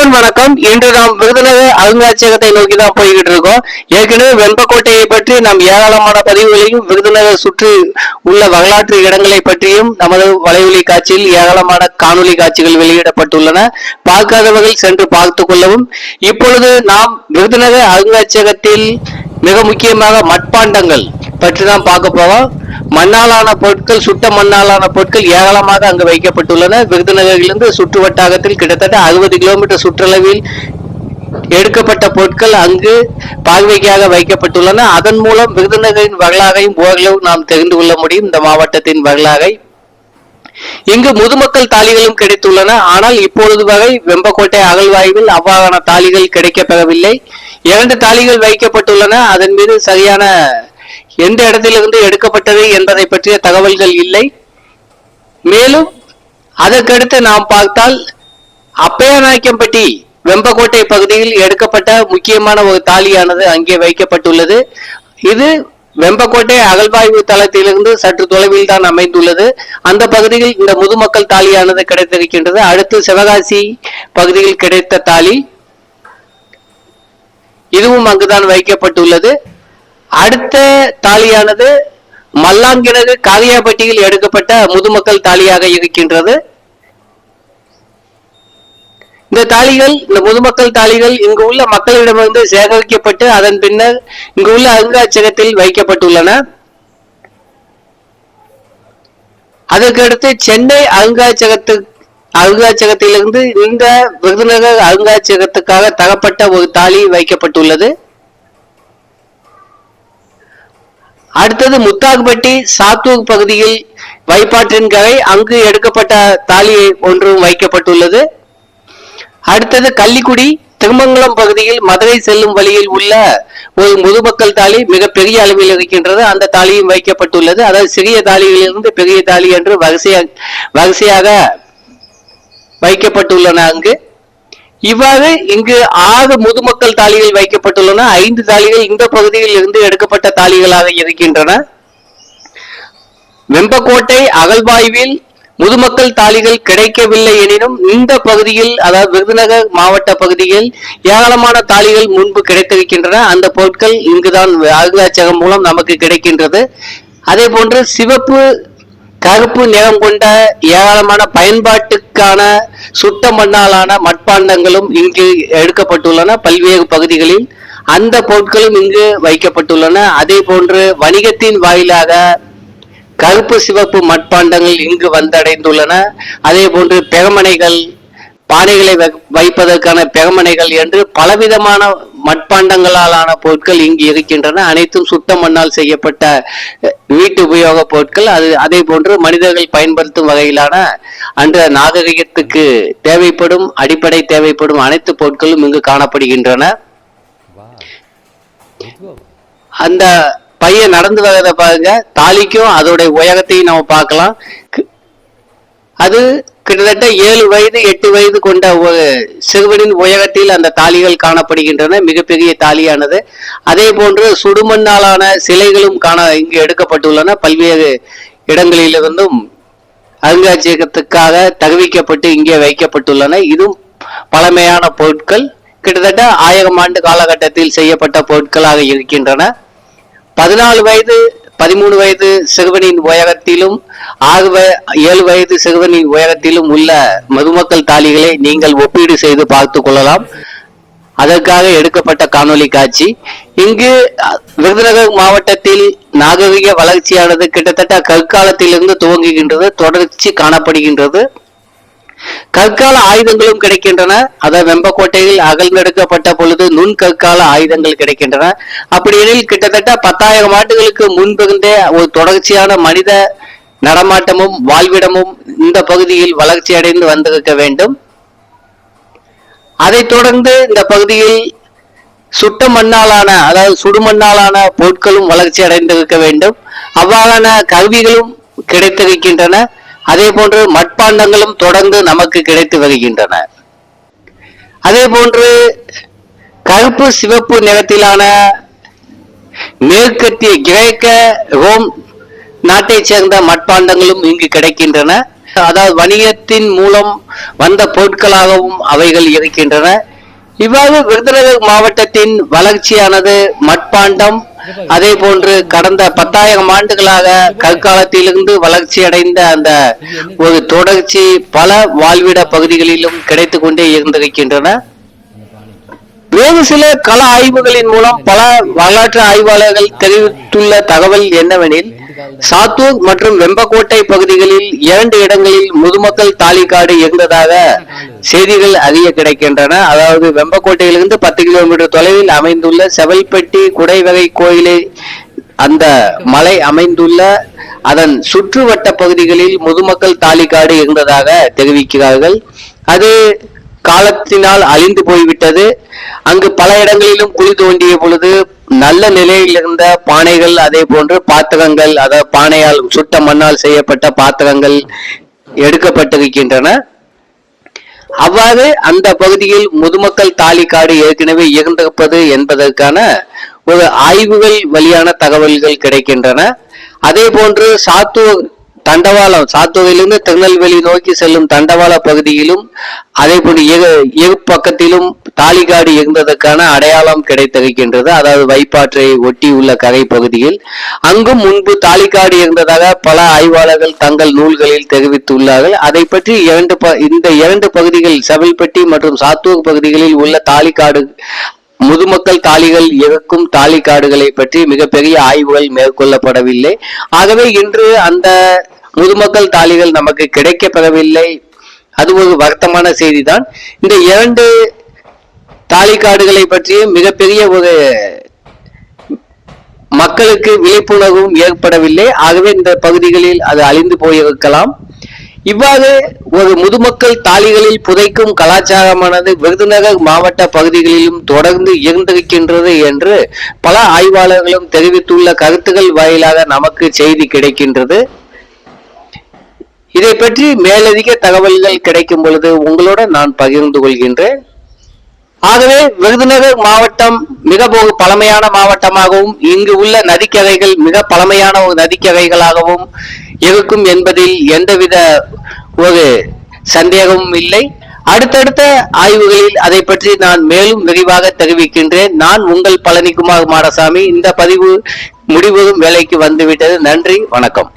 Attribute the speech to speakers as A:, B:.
A: அனைவரும் வணக்கம். இன்று நாம் விருதுநகர் அருங்காட்சியகத்தை நோக்கி தான் போய்கிட்டு இருக்கோம். ஏற்கனவே வெம்பக்கோட்டையை பற்றி நாம் ஏராளமான பதிவுகளையும் விருதுநகர் சுற்றி உள்ள வரலாற்று இடங்களை பற்றியும் நமது வலைவலி காட்சியில் ஏராளமான காணொளி காட்சிகள் வெளியிடப்பட்டுள்ளன. பார்க்காதவர்கள் சென்று பார்த்து கொள்ளவும். இப்பொழுது நாம் விருதுநகர் அருங்காட்சியகத்தில் மிக முக்கியமாக மட்பாண்டங்கள் பற்றி தான் பார்க்க போவோம் மண்ணாலான பொருட்கள் சுட்ட மண்ணாலான பொருட்கள் ஏராளமாக அங்கு வைக்கப்பட்டுள்ளன. விருதுநகரிலிருந்து சுற்று வட்டாரத்தில் கிட்டத்தட்ட அறுபது கிலோமீட்டர் சுற்றளவில் எடுக்கப்பட்ட பொருட்கள் அங்கு பார்வைக்காக வைக்கப்பட்டுள்ளன. அதன் மூலம் விருதுநகரின் வரலாறையும் ஓரளவு நாம் தெரிந்து கொள்ள முடியும். இந்த மாவட்டத்தின் வரலாறை. இங்கு முதுமக்கள் தாலிகளும் கிடைத்துள்ளன. ஆனால் இப்பொழுது வரை வெம்பக்கோட்டை அகழ்வாய்வில் அவ்வாறான தாலிகள் கிடைக்கப்பெறவில்லை. இரண்டு தாலிகள் வைக்கப்பட்டுள்ளன. அதன் மீது சரியான எந்த இடத்திலிருந்து எடுக்கப்பட்டது என்பதை பற்றிய தகவல்கள் இல்லை. மேலும் அதற்கடுத்து நாம் பார்த்தால் அப்பயநாயக்கம்பட்டி வெம்பக்கோட்டை பகுதியில் எடுக்கப்பட்ட முக்கியமான ஒரு தாலியானது அங்கே வைக்கப்பட்டுள்ளது. இது வெம்பக்கோட்டை அகழ்வாய்வு தளத்திலிருந்து சற்று தொலைவில் தான் அமைந்துள்ளது. அந்த பகுதியில் இந்த முதுமக்கள் தாலியானது கிடைத்திருக்கின்றது. அடுத்து சிவகாசி பகுதியில் கிடைத்த தாலி. இதுவும் அங்குதான் வைக்கப்பட்டுள்ளது. அடுத்த தாலியானது மல்லாங்கிணறு காரியாபட்டியில் எடுக்கப்பட்ட முதுமக்கள் தாலியாக இருக்கின்றது. இந்த தாலிகள் இந்த முதுமக்கள் தாலிகள் இங்கு உள்ள மக்களிடமிருந்து சேகரிக்கப்பட்டு அதன் பின்னர் இங்கு உள்ள அருங்காட்சியகத்தில் வைக்கப்பட்டுள்ளன. அதற்கடுத்து சென்னை அருங்காட்சியகத்து அருங்காட்சியகத்திலிருந்து இந்த விருதுநகர் அருங்காட்சியகத்துக்காக தரப்பட்ட ஒரு தாலி வைக்கப்பட்டுள்ளது. அடுத்தது முத்தாகுபட்டி சாத்தூக் பகுதியில் வைப்பாற்றின் கரை அங்கு எடுக்கப்பட்ட தாலி ஒன்றும் வைக்கப்பட்டுள்ளது. அடுத்தது கள்ளிக்குடி திருமங்கலம் பகுதியில் மதுரை செல்லும் வழியில் உள்ள ஒரு முதுமக்கள் தாலி மிகப்பெரிய அளவில் இருக்கின்றது. அந்த தாலியும் வைக்கப்பட்டுள்ளது. அதாவது சிறிய தாலியிலிருந்து பெரிய தாலி என்று வரிசையாக வரிசையாக வைக்கப்பட்டுள்ளன அங்கு. இவ்வாறு இங்கு ஆறு முதுமக்கள் தாலிகள் வைக்கப்பட்டுள்ளன. ஐந்து தாலிகள் இந்த பகுதியில் இருந்து எடுக்கப்பட்ட தாலிகளாக இருக்கின்றன. வெம்பக்கோட்டை அகழ்வாய்வில் முதுமக்கள் தாலிகள் கிடைக்கவில்லை எனினும் இந்த பகுதியில் அதாவது விருதுநகர் மாவட்ட பகுதியில் ஏராளமான தாலிகள் முன்பு கிடைத்திருக்கின்றன. அந்த பொருட்கள் இங்குதான் அருங்காட்சியகம் மூலம் நமக்கு கிடைக்கின்றது. அதே போன்று சிவப்பு கருப்பு நிறம் கொண்ட ஏராளமான பயன்பாட்டுக்கான சுத்த மண்ணாலான மட்பாண்டங்களும் இங்கு எடுக்கப்பட்டுள்ளன. பல்வேறு பகுதிகளில் அந்த பொருட்களும் இங்கு வைக்கப்பட்டுள்ளன. அதே போன்று வணிகத்தின் வாயிலாக கருப்பு சிவப்பு மட்பாண்டங்கள் இங்கு வந்தடைந்துள்ளன. அதே போன்று பெருமனைகள் பானைகளை வை- வைப்பதற்கான பெகமனைகள் என்று பலவிதமான மட்பாண்டங்களாலான பொருட்கள் இங்கு இருக்கின்றன. அனைத்தும் சுத்த மண்ணால் செய்யப்பட்ட வீட்டு உபயோக பொருட்கள். அது அதே போன்று மனிதர்கள் பயன்படுத்தும் வகையிலான அன்ற நாகரிகத்துக்கு தேவைப்படும் அடிப்படை தேவைப்படும் அனைத்து பொருட்களும் இங்கு காணப்படுகின்றன. அந்த பையன் நடந்து வரத பாருங்க. தாலிக்கும் அதோட உயரத்தையும் நம்ம பார்க்கலாம். அது கிட்டத்தட்ட ஏழு வயது எட்டு வயது கொண்ட ஒரு சிறுவனின் உயரத்தில் அந்த தாலிகள் காணப்படுகின்றன மிகப்பெரிய தாலியானது. அதே போன்று சுடுமண்ணாலான சிலைகளும் காண இங்கு எடுக்கப்பட்டுள்ளன. பல்வேறு இடங்களிலிருந்தும் அருங்காட்சியகத்துக்காக தகுவிக்கப்பட்டு இங்கே வைக்கப்பட்டுள்ளன. இதுவும் பழமையான பொருட்கள். கிட்டத்தட்ட ஆயிரம் ஆண்டு காலகட்டத்தில் செய்யப்பட்ட பொருட்களாக இருக்கின்றன. பதினாலு வயது பதிமூணு வயது சிறுவனின் உயரத்திலும் ஆறு ஏழு வயது சிறுவனின் உயரத்திலும் உள்ள மதுமக்கள் தாலிகளை நீங்கள் ஒப்பீடு செய்து பார்த்து கொள்ளலாம். அதற்காக எடுக்கப்பட்ட காணொலி காட்சி. இங்கு விருதுநகர் மாவட்டத்தில் நாகரிக வளர்ச்சியானது கிட்டத்தட்ட கற்காலத்திலிருந்து துவங்குகின்றது தொடர்ச்சி காணப்படுகின்றது. கற்கால ஆயுதங்களும் கிடைக்கின்றன. அத வெம்பக்கோட்டையில் அகழ்ந்தெடுக்கப்பட்ட பொழுது நுண் கற்கால ஆயுதங்கள் கிடைக்கின்றன. அப்படி எனில் கிட்டத்தட்ட பத்தாயிரம் ஆண்டுகளுக்கு முன்பிருந்தே ஒரு தொடர்ச்சியான மனித நடமாட்டமும் வாழ்விடமும் இந்த பகுதியில் வளர்ச்சி அடைந்து வந்திருக்க வேண்டும். அதைத் தொடர்ந்து இந்த பகுதியில் சுட்ட மண்ணாலான அதாவது சுடுமண்ணாலான பொருட்களும் வளர்ச்சி அடைந்திருக்க வேண்டும். அவ்வாறான கருவிகளும் கிடைத்திருக்கின்றன. அதே போன்று மட்பாண்டங்களும் தொடர்ந்து நமக்கு கிடைத்து வருகின்றன. அதே போன்று கருப்பு சிவப்பு நிறத்திலான மேற்கத்திய கிரேக்க ரோம் நாட்டைச் சேர்ந்த மட்பாண்டங்களும் இங்கு கிடைக்கின்றன. அதாவது வணிகத்தின் மூலம் வந்த பொருட்களாகவும் அவைகள் இருக்கின்றன. இவ்வாறு விருதுநகர் மாவட்டத்தின் வளர்ச்சியானது மட்பாண்டம் அதே போன்று கடந்த பத்தாயிரம் ஆண்டுகளாக கற்காலத்திலிருந்து வளர்ச்சி அடைந்த அந்த ஒரு தொடர்ச்சி பல வாழ்விட பகுதிகளிலும் கிடைத்து கொண்டே இருந்திருக்கின்றன. வேறு சில கள ஆய்வுகளின் மூலம் பல வரலாற்று ஆய்வாளர்கள் தெரிவித்துள்ள தகவல் என்னவெனில் சாத்தூர் மற்றும் வெம்பக்கோட்டை பகுதிகளில் இரண்டு இடங்களில் முதுமக்கள் தாலிக்காடு இருந்ததாக செய்திகள் அறிய கிடைக்கின்றன. அதாவது வெம்பக்கோட்டையிலிருந்து பத்து கிலோமீட்டர் தொலைவில் அமைந்துள்ள செவல்பட்டி குடைவகை கோயிலை அந்த மலை அமைந்துள்ள அதன் சுற்றுவட்ட பகுதிகளில் முதுமக்கள் தாலிக்காடு இருந்ததாக தெரிவிக்கிறார்கள். அது காலத்தினால் அழிந்து போய்விட்டது. அங்கு பல இடங்களிலும் குழி தோண்டிய பொழுது நல்ல நிலையில் இருந்த பானைகள் அதே போன்று பாத்திரங்கள் அதாவது பானையால் சுட்ட மண்ணால் செய்யப்பட்ட பாத்திரங்கள் எடுக்கப்பட்டிருக்கின்றன. அவ்வாறு அந்த பகுதியில் முதுமக்கள் தாலிக்காடு ஏற்கனவே இருந்திருப்பது என்பதற்கான ஒரு ஆய்வுகள் வழியான தகவல்கள் கிடைக்கின்றன. அதே போன்று சாத்தூர் தண்டவாளம் சாத்தூரிலிருந்து திருநெல்வேலி நோக்கி செல்லும் தண்டவாள பகுதியிலும் அதே போன்று இரு- பக்கத்திலும் தாலிகாடு இருந்ததற்கான அடையாளம் கிடைத்திருக்கின்றது. அதாவது வைப்பாற்றை ஒட்டியுள்ள கரை பகுதியில். அங்கும் முன்பு தாலிக்காடு இருந்ததாக பல ஆய்வாளர்கள் தங்கள் நூல்களில் தெரிவித்துள்ளார்கள். அதை பற்றி இரண்டு ப- இந்த இரண்டு பகுதிகள் செவல்பட்டி மற்றும் சாத்தூர் பகுதிகளில் உள்ள தாலிக்காடு முதுமக்கள் தாலிகள் இறக்கும் தாலிக்காடுகளை பற்றி மிகப்பெரிய ஆய்வுகள் மேற்கொள்ளப்படவில்லை. ஆகவே இன்று அந்த முதுமக்கள் தாலிகள் நமக்கு கிடைக்கப்பெறவில்லை. அது ஒரு வருத்தமான செய்திதான். இந்த இரண்டு தாலிக்காடுகளை பற்றியும் மிகப்பெரிய ஒரு மக்களுக்கு விழிப்புணர்வும் ஏற்படவில்லை. ஆகவே இந்த பகுதிகளில் அது அழிந்து போயிருக்கலாம். இவ்வாறு ஒரு முதுமக்கள் தாலிகளில் புதைக்கும் கலாச்சாரமானது விருதுநகர் மாவட்ட பகுதிகளிலும் தொடர்ந்து இருந்திருக்கின்றது என்று பல ஆய்வாளர்களும் தெரிவித்துள்ள கருத்துக்கள் வாயிலாக நமக்கு செய்தி கிடைக்கின்றது. இதை பற்றி மேலதிக தகவல்கள் கிடைக்கும் பொழுது உங்களோட நான் பகிர்ந்து கொள்கின்றேன். ஆகவே விருதுநகர் மாவட்டம் மிக ஒரு பழமையான மாவட்டமாகவும் இங்கு உள்ள நதிக்கரைகள் மிக பழமையான ஒரு நதிக்கரைகளாகவும் இருக்கும் என்பதில் எந்தவித ஒரு சந்தேகமும் இல்லை. அடுத்தடுத்த ஆய்வுகளில் அதை பற்றி நான் மேலும் விரிவாக தெரிவிக்கின்றேன். நான் உங்கள் பழனிக்குமார் மாடசாமி. இந்த பதிவு முடிவதும் வேலைக்கு வந்துவிட்டது. நன்றி. வணக்கம்.